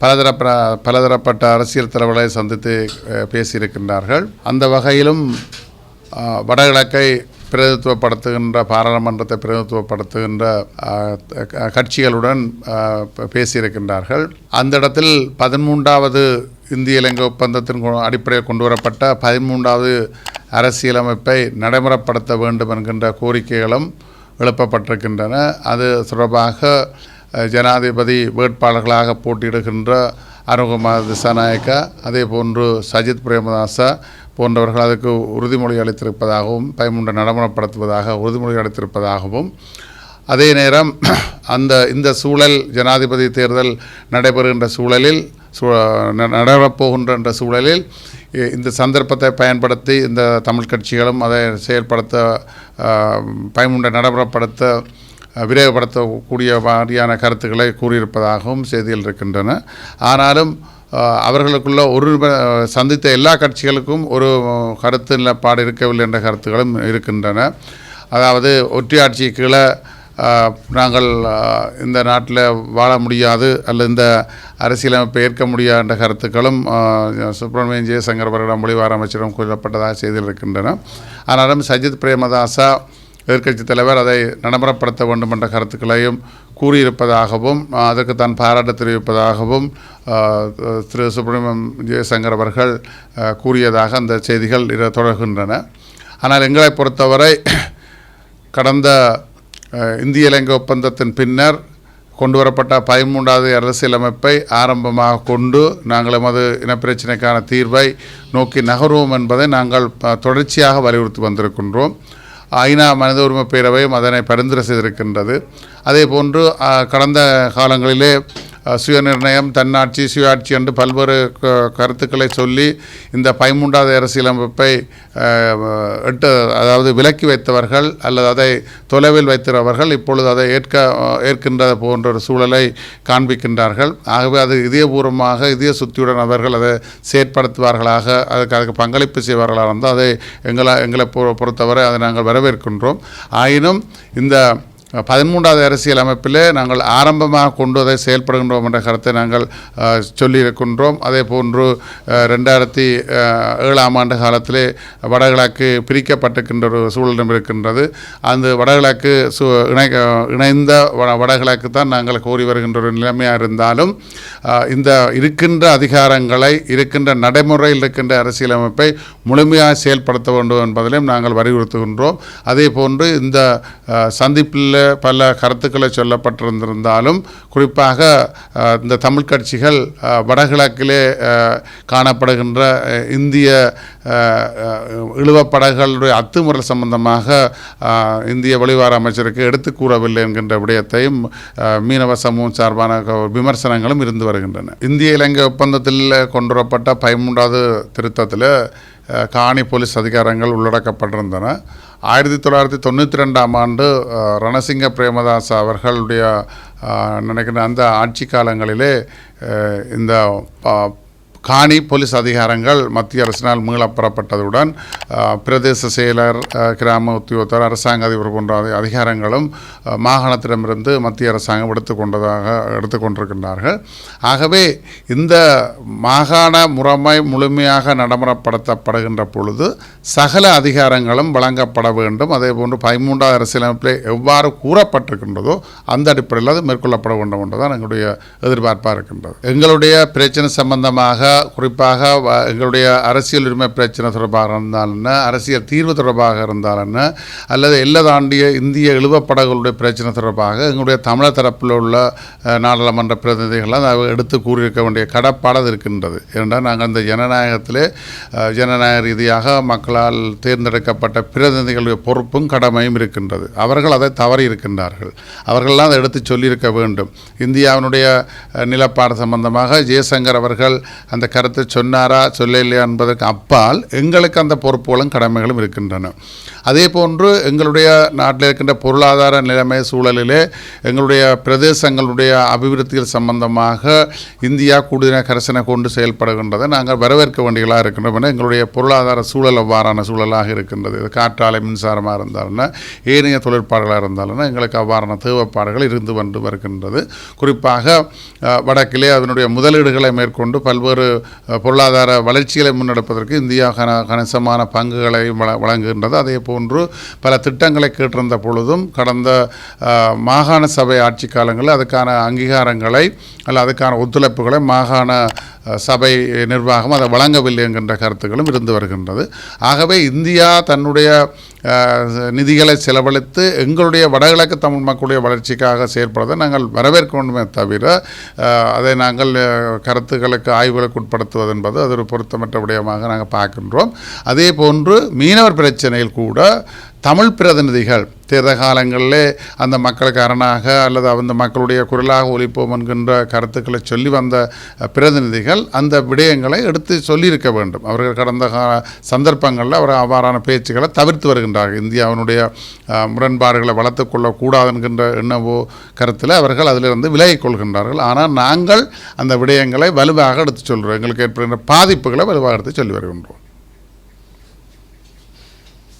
பலதரப்ப பலதரப்பட்ட அரசியல் தலைவர்களை சந்தித்து பேசியிருக்கின்றார்கள். அந்த வகையிலும் வடகிழக்கை பிரதித்துவப்படுத்துகின்ற பாராளுமன்றத்தை பிரதித்துவப்படுத்துகின்ற க- கட்சிகளுடன் பேசியிருக்கின்றார்கள். அந்த இடத்தில் பதிமூன்றாவது இந்திய இலங்கை ஒப்பந்தத்தின் கொ- அடிப்படையில் கொண்டு வரப்பட்ட பதிமூன்றாவது அரசியலமைப்பை நடைமுறைப்படுத்த வேண்டும் என்கின்ற கோரிக்கைகளும் எழுப்பப்பட்டிருக்கின்றன. அது தொடர்பாக ஜனாதிபதி வேட்பாளர்களாக போட்டியிடுகின்ற அருகுமார் திசாநாயக்கா அதே போன்று சஜித் பிரேமதாசா போன்றவர்கள் அதுக்கு உறுதிமொழி அளித்திருப்பதாகவும் பயமுண்ட நடமுறைப்படுத்துவதாக உறுதிமொழி அளித்திருப்பதாகவும். அதே நேரம் அந்த இந்த சூழல் ஜனாதிபதி தேர்தல் நடைபெறுகின்ற சூழலில் சூ ந- நடைபெறப்போகின்ற சூழலில் இ- இந்த சந்தர்ப்பத்தை பயன்படுத்தி இந்த தமிழ் கட்சிகளும் அதை செயல்படுத்த பயமுண்டை நடைமுறைப்படுத்த விரைவுபடுத்தக்கூடிய மாதிரியான கருத்துக்களை கூறியிருப்பதாகவும் செய்திகள் இருக்கின்றன. ஆனாலும் அவர்களுக்குள்ள ஒரு சந்தித்த எல்லா கட்சிகளுக்கும் ஒரு கருத்து நிலப்பாடு இருக்கவில்லை என்ற கருத்துக்களும் இருக்கின்றன. அதாவது ஒற்றையாட்சி கீழே நாங்கள் இந்த நாட்டில் வாழ முடியாது அல்லது இந்த அரசியலமைப்பை ஏற்க முடியாது என்ற கருத்துக்களும் சுப்பிரமணியன் ஜெயசங்கர் அவர்களிடம் மொழிவார அமைச்சரிடம் கூறப்பட்டதாக செய்திருக்கின்றன ஆனாலும் சஜித் பிரேமதாசா எதிர்க்கட்சித் தலைவர் அதை நடைமுறைப்படுத்த வேண்டும் என்ற கருத்துக்களையும் கூறியிருப்பதாகவும் அதற்கு தான் பாராட்டு தெரிவிப்பதாகவும் திரு சுப்பிரமணியம் ஜெயசங்கர் அவர்கள் கூறியதாக அந்த செய்திகள் தொடர்கின்றன. ஆனால் எங்களை பொறுத்தவரை கடந்த இந்திய இலங்கை ஒப்பந்தத்தின் பின்னர் கொண்டு வரப்பட்ட பதிமூன்றாவது அரசியலமைப்பை ஆரம்பமாக கொண்டு நாங்கள் எமது இனப்பிரச்சினைக்கான தீர்வை நோக்கி நகர்வோம் என்பதை நாங்கள் தொடர்ச்சியாக வலியுறுத்தி வந்திருக்கின்றோம். ஐநா மனித உரிமை பேரவையும் அதனை பரிந்துரை செய்திருக்கின்றது. அதே போன்று கடந்த காலங்களிலே சுயநிர்ணயம் தன்னாட்சி சுயாட்சி என்று பல்வேறு க- கருத்துக்களை சொல்லி இந்த பதிமூன்றாவது அரசியலமைப்பை எட்டு அதாவது விலக்கி வைத்தவர்கள் அல்லது அதை தொலைவில் வைத்திருப்பவர்கள் இப்பொழுது அதை ஏற்க ஏற்கின்றது ஏற்கின்ற போன்ற ஒரு சூழலை காண்பிக்கின்றார்கள். ஆகவே அது இதயபூர்வமாக இதய சுத்தியுடன் அவர்கள் அதை செயற்படுத்துவார்களாக அதுக்கு அதுக்கு பங்களிப்பு செய்வார்களாக இருந்தால் அதை எங்களை எங்களை பொறுத்தவரை அதை நாங்கள் வரவேற்கின்றோம். ஆயினும் இந்த பதிமூன்றாவது அரசியல் அமைப்பில் நாங்கள் ஆரம்பமாக கொண்டு அதை செயல்படுகின்றோம் என்ற கருத்தை நாங்கள் சொல்லியிருக்கின்றோம். அதே போன்று ரெண்டாயிரத்தி ஏழாம் ஆண்டு காலத்திலே வடகிழக்கு பிரிக்கப்பட்டிருக்கின்ற ஒரு சூழலும் இருக்கின்றது. அந்த வடகிழக்கு சு இணை இணைந்த வட வடகிழக்கு தான் நாங்கள் கோரி வருகின்ற ஒரு நிலைமையாக இருந்தாலும் இந்த இருக்கின்ற அதிகாரங்களை இருக்கின்ற நடைமுறையில் இருக்கின்ற அரசியலமைப்பை முழுமையாக செயல்படுத்த வேண்டும் என்பதிலும் நாங்கள் வலியுறுத்துகின்றோம். அதே போன்று இந்த சந்திப்பில் பல கருத்துக்களை சொல்லப்பட்டிருந்திருந்தாலும் குறிப்பாக இந்த தமிழ் கட்சிகள் வடகிழக்கிலே காணப்படுகின்ற இந்திய இழுவப்படகளுடைய அத்துமுறல் சம்பந்தமாக இந்திய வெளிவார அமைச்சருக்கு எடுத்து கூறவில்லை என்கின்ற விடயத்தையும் மீனவ சமூகம் சார்பான விமர்சனங்களும் இருந்து வருகின்றன. இந்திய இலங்கை ஒப்பந்தத்தில் கொண்டுவரப்பட்ட பதிமூன்றாவது திருத்தத்தில் காணி போலீஸ் அதிகாரங்கள் உள்ளடக்கப்பட்டிருந்தன. ஆயிரத்தி தொள்ளாயிரத்தி தொண்ணூற்றி ரெண்டாம் ஆண்டு ரணசிங்க பிரேமதாஸ் அவர்களுடைய நினைக்கிறேன் அந்த ஆட்சி காலங்களிலே இந்த காணி போலீஸ் அதிகாரங்கள் மத்திய அரசினால் மீளப்பெறப்பட்டதுடன் பிரதேச செயலர் கிராம உத்தியோகத்தர் அரசாங்க அதிபர் போன்ற அதிகாரங்களும் மாகாணத்திடமிருந்து மத்திய அரசாங்கம் எடுத்துக்கொண்டதாக எடுத்துக்கொண்டிருக்கின்றார்கள். ஆகவே இந்த மாகாண முறைமை முழுமையாக நடைமுறைப்படுத்தப்படுகின்ற பொழுது சகல அதிகாரங்களும் வழங்கப்பட வேண்டும். அதே போன்று பதிமூன்றாவது அரசியலமைப்பில் எவ்வாறு கூறப்பட்டிருக்கின்றதோ அந்த அடிப்படையில் அது மேற்கொள்ளப்பட வேண்டும் என்றுதான் எங்களுடைய எதிர்பார்ப்பாக இருக்கின்றது. எங்களுடைய பிரச்சனை சம்பந்தமாக குறிப்பாக எங்களுடைய அரசியல் உரிமை பிரச்சனை தொடர்பாக இருந்தால் என்ன அரசியல் தீர்வு தொடர்பாக இருந்தால் என்ன அல்லது எல்லை தாண்டிய இந்திய இழுவப்படங்களுடைய பிரச்சனை தொடர்பாக எங்களுடைய தமிழர் தரப்பில் உள்ள நாடாளுமன்ற பிரதிநிதிகள் எடுத்து கூறியிருக்க வேண்டிய கடப்பாடு இருக்கின்றது. ஏனென்றால் நாங்கள் இந்த ஜனநாயகத்திலே ஜனநாயக ரீதியாக மக்களால் தேர்ந்தெடுக்கப்பட்ட பிரதிநிதிகளுடைய பொறுப்பும் கடமையும் இருக்கின்றது. அவர்கள் அதை தவறி இருக்கின்றார்கள். அவர்கள்லாம் அதை எடுத்து சொல்லியிருக்க வேண்டும். இந்தியாவினுடைய நிலப்பாடு சம்பந்தமாக ஜெயசங்கர் அவர்கள் அந்த அந்த கருத்தை சொன்னாரா சொல்லலையா என்பதற்கு அப்பால் எங்களுக்கு அந்த பொறுப்புகளும் கடமைகளும் இருக்கின்றன. அதே போன்று எங்களுடைய நாட்டில் இருக்கின்ற பொருளாதார நிலைமை சூழலிலே எங்களுடைய பிரதேசங்களுடைய அபிவிருத்திகள் சம்பந்தமாக இந்தியா கூடுதல கரசனை கொண்டு செயல்படுகின்றதை நாங்கள் வரவேற்க வேண்டியதாக இருக்கின்றோம் என எங்களுடைய பொருளாதார சூழல் அவ்வாறான சூழலாக இருக்கின்றது. இது காற்றாலை மின்சாரமாக இருந்தாலும் ஏனைய தொழிற்பாடுகளாக இருந்தாலும் எங்களுக்கு அவ்வாறான தேவைப்பாடுகள் இருந்து வந்து வருகின்றது. குறிப்பாக வடக்கிலே அதனுடைய முதலீடுகளை மேற்கொண்டு பல்வேறு பொருளாதார வளர்ச்சிகளை முன்னெடுப்பதற்கு இந்தியா கன கணிசமான பங்குகளை வழ- வழங்குகின்றது. அதே போன்று பல திட்டங்களை கேட்டிருந்த பொழுதும் கடந்த மாகாண சபை ஆட்சி காலங்களில் அதுக்கான அங்கீகாரங்களை அல்ல அதுக்கான ஒத்துழைப்புகளை மாகாண சபை நிர்வாகம் அதை வழங்கவில்லை என்கின்ற கருத்துக்களும் இருந்து வருகின்றது. ஆகவே இந்தியா தன்னுடைய நிதிகளை செலவழித்து எங்களுடைய வடகிழக்கு தமிழ் மக்களுடைய வளர்ச்சிக்காக செயற்படுவதை நாங்கள் வரவேற்க வேண்டுமே தவிர அதை நாங்கள் கருத்துக்களுக்கு ஆய்வுகளுக்கு உட்படுத்துவது என்பது அது ஒரு பொருத்தமற்ற விடயமாக நாங்கள் பார்க்கின்றோம். அதே போன்று மீனவர் பிரச்சனையில் கூட தமிழ் பிரதிநிதிகள் தேர்தல் காலங்களில் அந்த மக்களுக்கு அரணாக அல்லது அந்த மக்களுடைய குரலாக ஒழிப்போம் என்கின்ற கருத்துக்களை சொல்லி வந்த பிரதிநிதிகள் அந்த விடயங்களை எடுத்து சொல்லியிருக்க வேண்டும். அவர்கள் கடந்த கால சந்தர்ப்பங்களில் அவர் அவ்வாறான பேச்சுக்களை தவிர்த்து வருகின்றார்கள். இந்தியாவினுடைய முரண்பாடுகளை வளர்த்து கொள்ளக்கூடாது என்கின்ற எண்ணவோ கருத்தில் அவர்கள் அதிலிருந்து விலகிக் கொள்கின்றார்கள். ஆனால் நாங்கள் அந்த விடயங்களை வலுவாக எடுத்து சொல்கிறோம் எங்களுக்கு ஏற்படுகின்ற பாதிப்புகளை வலுவாக எடுத்து சொல்லி வருகின்றோம்.